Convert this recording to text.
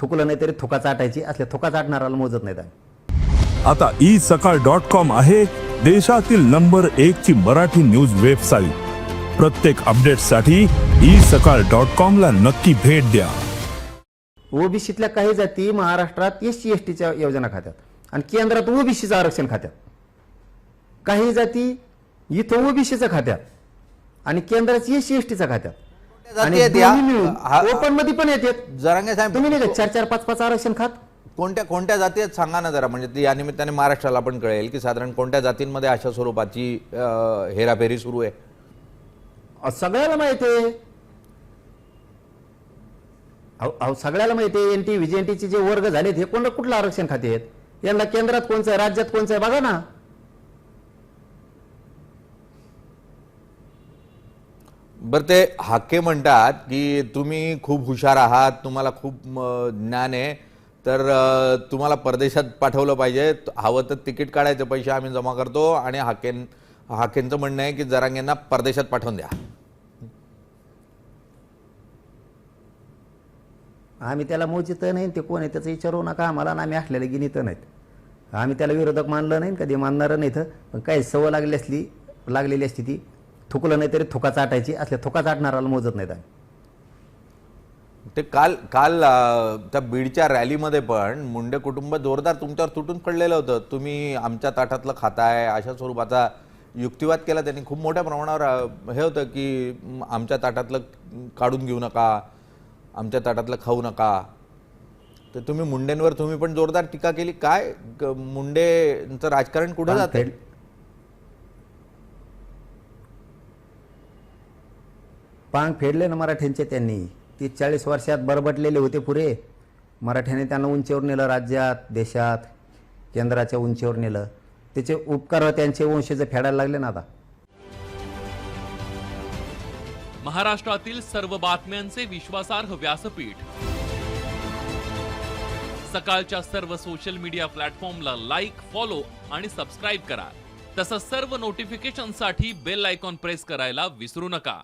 थुकलं नाही तरी थुका चाटायची असल्या थुका चाटणाराला मोजत नाहीत आम्ही. आता ई सकाळ डॉट कॉम आहे देशातील नंबर एक ची मराठी न्यूज वेबसाईट. प्रत्येक अपडेटसाठी ई सकाळ डॉट कॉम ला नक्की भेट द्या. ओबीसीतल्या काही जाती महाराष्ट्रात एस सी एस टीच्या योजना खात्यात आणि केंद्रात ओबीसीचं आरक्षण खात्यात. काही जाती इथं ओबीसीचं खात्यात आणि केंद्रात एस सी एस टीच्या खात्यात. आणि ओपनमध्ये पण येतात जरांगे साहेब तुम्ही नाही का चार चार पाच पाच आरक्षण खात? कोणत्या कोणत्या जाती आहेत सांगा ना जरा. म्हणजे ती या निमित्ताने महाराष्ट्राला पण कळेल की साधारण कोणत्या जातींमध्ये अशा स्वरूपाची हेराफेरी सुरू आहे? सगळ्याला माहिती आहे. सगळ्याला माहिती आहे. एन टी व्हीजेएनटीचे जे वर्ग झालेत हे कोण कुठलं आरक्षण खाते आहेत? यांना केंद्रात कोणचं आहे? राज्यात कोणचं आहे? बघा ना. बरं ते हाके म्हणतात की तुम्ही खूप हुशार आहात तुम्हाला खूप ज्ञान आहे तर तुम्हाला परदेशात पाठवलं पाहिजे हवं तर तिकीट काढायचे पैसे आम्ही जमा करतो आणि हाकेन हाकेंचं म्हणणं आहे की जरांगेंना परदेशात पाठवून द्या. आम्ही त्याला मोजित नाही ते कोण आहे त्याचं विचारू नका आम्हाला आणि आम्ही असलेले गिनीत नाहीत. आम्ही त्याला विरोधक मानलं नाही कधी मानणारं नाहीत पण काही सवय लागली असली लागलेली असती ती थुकलं नाही तरी थुका चाटायची. असल्या थुका चाटणाराला मोजत नाहीत आम्ही. ते काल काल त्या बीडच्या रॅलीमध्ये पण मुंडे कुटुंब जोरदार तुमच्यावर तुटून पडलेलं होतं. तुम्ही आमच्या ताटातलं खाताय अशा स्वरूपाचा युक्तिवाद केला. त्यांनी खूप मोठ्या प्रमाणावर हे होतं की आमच्या ताटातलं काढून घेऊ नका आमच्या ताटातलं खाऊ नका. तर तुम्ही मुंडेंवर तुम्ही पण जोरदार टीका केली. काय मुंडेंचं राजकारण कुठं जाते? पांग फेडले ना मराठ्यांचे त्यांनी. तीस चाळीस वर्षात बरबटलेले होते पुरे. मराठ्याने त्यांना उंचीवर नेलं राज्यात देशात केंद्राच्या उंचीवर नेलं. त्याचे उपकार त्यांचे वंशज फेडायला लागले ना आता. महाराष्ट्रातील सर्व बातम्यांचे विश्वासार्ह व्यासपीठ. सकाळच्या सर्व सोशल मीडिया प्लॅटफॉर्मला लाईक फॉलो आणि सबस्क्राईब करा. तसंच सर्व नोटिफिकेशनसाठी बेल आयकॉन प्रेस करायला विसरू नका.